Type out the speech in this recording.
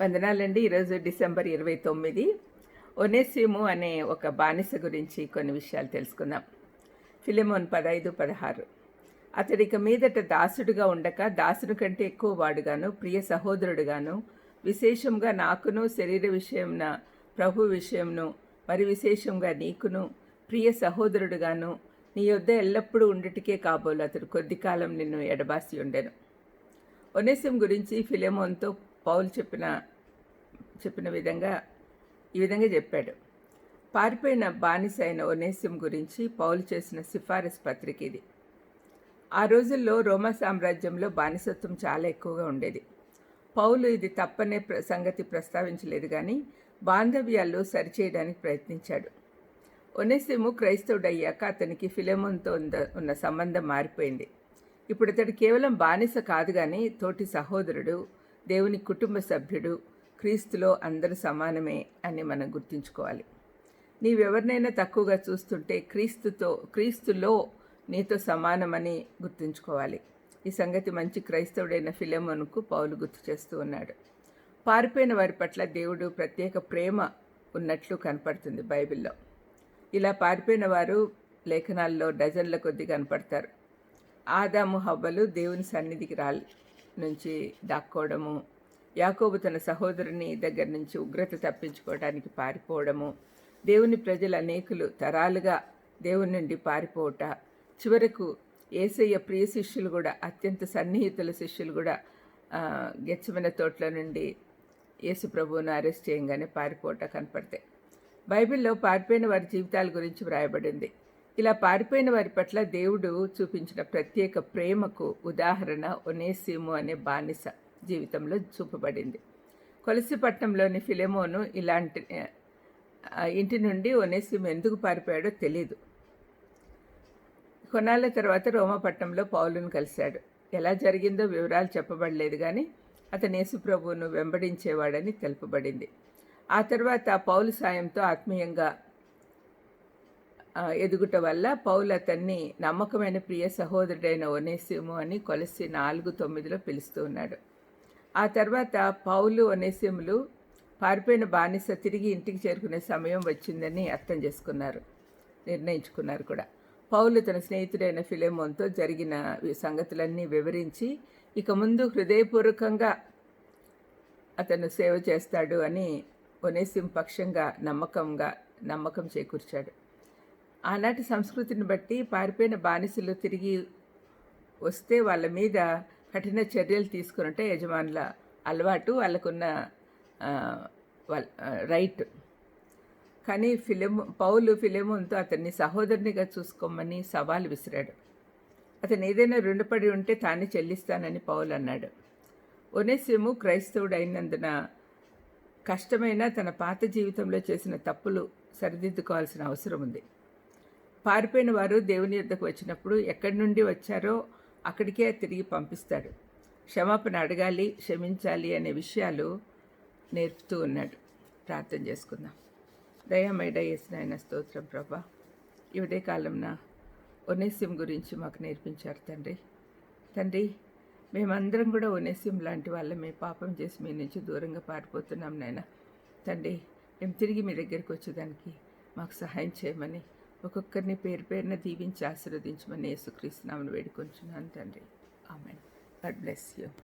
వందనాలండి. ఈరోజు డిసెంబర్ ఇరవై తొమ్మిది. ఒనేసిము అనే ఒక బానిస గురించి కొన్ని విషయాలు తెలుసుకుందాం. ఫిలిమోన్ పదైదు పదహారు. అతడిక మీదట దాసుడుగా ఉండక దాసుడు కంటే ఎక్కువ వాడుగాను ప్రియ సహోదరుడుగాను విశేషంగా నాకును శరీర విషయంన ప్రభు విషయంను మరి విశేషంగా నీకును ప్రియ సహోదరుడుగాను నీ యొద్ద ఎల్లప్పుడూ ఉండటికే కాబోలు అతడు కొద్ది కాలం నిన్ను ఎడబాసి ఉండెను. ఒనేసిం గురించి ఫిలెమోన్తో పౌలు చెప్పిన చెప్పిన విధంగా ఈ విధంగా చెప్పాడు. పారిపోయిన బానిస అయిన ఒనేసిం గురించి పౌలు చేసిన సిఫారసు పత్రిక ఇది. ఆ రోజుల్లో రోమా సామ్రాజ్యంలో బానిసత్వం చాలా ఎక్కువగా ఉండేది. పౌలు ఇది తప్పనే ప్ర సంగతి ప్రస్తావించలేదు కానీ బాంధవ్యాల్లో సరిచేయడానికి ప్రయత్నించాడు. ఒనేసిము క్రైస్తవుడయ్యాక అతనికి ఫిలెమోన్తో ఉన్న సంబంధం మారిపోయింది. ఇప్పుడు అతడు కేవలం బానిస కాదు కానీ తోటి సహోదరుడు దేవుని కుటుంబ సభ్యుడు క్రీస్తులో అందరూ సమానమే అని మనం గుర్తుంచుకోవాలి. నీవెవరినైనా తక్కువగా చూస్తుంటే క్రీస్తుతో క్రీస్తులో నీతో సమానమని గుర్తుంచుకోవాలి. ఈ సంగతి మంచి క్రైస్తవుడైన ఫిలమోన్కు పౌలు గుర్తు చేస్తూ ఉన్నాడు. పారిపోయిన వారి పట్ల దేవుడు ప్రత్యేక ప్రేమ ఉన్నట్లు కనపడుతుంది బైబిల్లో. ఇలా పారిపోయిన వారు లేఖనాల్లో డజన్ల కొద్దీ కనపడతారు. ఆదాము హవ్వలు దేవుని సన్నిధికి రాలి. నుంచి దాక్కోవడము యాకోబు తన సహోదరుని దగ్గర నుంచి ఉగ్రత తప్పించుకోవడానికి పారిపోవడము దేవుని ప్రజలు అనేకులు తరాలుగా దేవుని నుండి పారిపోవట చివరకు ఏసయ్య ప్రియ శిష్యులు కూడా అత్యంత సన్నిహితుల శిష్యులు కూడా గెచ్చమైన తోటల నుండి యేసు ప్రభువును అరెస్ట్ చేయంగానే పారిపోవట కనపడతాయి బైబిల్లో పారిపోయిన వారి జీవితాల గురించి వ్రాయబడింది. ఇలా పారిపోయిన వారి పట్ల దేవుడు చూపించిన ప్రత్యేక ప్రేమకు ఉదాహరణ ఒనేసిము అనే బానిస జీవితంలో చూపబడింది. కొలసిపట్నంలోని ఫిలెమోను ఇలాంటి ఇంటి నుండి ఒనేసిము ఎందుకు పారిపోయాడో తెలియదు కొన్నాళ్ళ తర్వాత రోమపట్నంలో పౌలును కలిశాడు. ఎలా జరిగిందో వివరాలు చెప్పబడలేదు కానీ అతను యేసుప్రభువును వెంబడించేవాడని తెలుపబడింది. ఆ తర్వాత పౌలు సాయంతో ఆత్మీయంగా ఎదుగుట వల్ల పౌలు అతన్ని నమ్మకమైన ప్రియ సహోదరుడైన ఒనేసిము అని కొలసి నాలుగు తొమ్మిదిలో పిలుస్తూ ఉన్నాడు. ఆ తర్వాత పౌలు ఒనేసిములు పారిపోయిన బానిస తిరిగి ఇంటికి చేరుకునే సమయం వచ్చిందని అర్థం చేసుకున్నారు నిర్ణయించుకున్నారు కూడా. పౌలు తన స్నేహితుడైన ఫిలేమోన్తో జరిగిన సంగతులన్నీ వివరించి ఇక ముందు హృదయపూర్వకంగా అతను సేవ చేస్తాడు అని ఒనేసిం పక్షంగా నమ్మకంగా నమ్మకం చేకూర్చాడు. ఆనాటి సంస్కృతిని బట్టి పారిపోయిన బానిసలు తిరిగి వస్తే వాళ్ళ మీద కఠిన చర్యలు తీసుకున్నట్టే యజమానుల అలవాటు వాళ్ళకున్న రైట్. కానీ ఫిలిం పౌలు ఫిలిముతో అతన్ని సహోదరునిగా చూసుకోమని సవాల్ విసిరాడు. అతను ఏదైనా రుణపడి ఉంటే తానే చెల్లిస్తానని పౌలు అన్నాడు. ఒనేసిము క్రైస్తవుడైనందున కష్టమైన తన పాత జీవితంలో చేసిన తప్పులు సరిదిద్దుకోవాల్సిన అవసరం ఉంది. పారిపోయిన వారు దేవుని యుద్ధకు వచ్చినప్పుడు ఎక్కడి నుండి వచ్చారో అక్కడికే తిరిగి పంపిస్తాడు. క్షమాపణ అడగాలి క్షమించాలి అనే విషయాలు నేర్పుతూ ఉన్నాడు. ప్రార్థన చేసుకుందాం. దయామైడ నాయన స్తోత్రం ప్రభా. ఇవిడే కాలంన ఒనేసిం గురించి మాకు నేర్పించారు తండ్రి. తండ్రి మేమందరం కూడా ఒనేసిం లాంటి వాళ్ళమే. పాపం చేసి మీ నుంచి దూరంగా పారిపోతున్నాం నాయన. తండ్రి మేము తిరిగి మీ దగ్గరికి వచ్చేదానికి మాకు సహాయం చేయమని ఒక్కొక్కరిని పేరు పేరున దీవించి ఆశీర్వదించమని యేసుక్రీస్తునామను వేడుకొంచున్నాను తండ్రి. ఆమెన్. God bless you.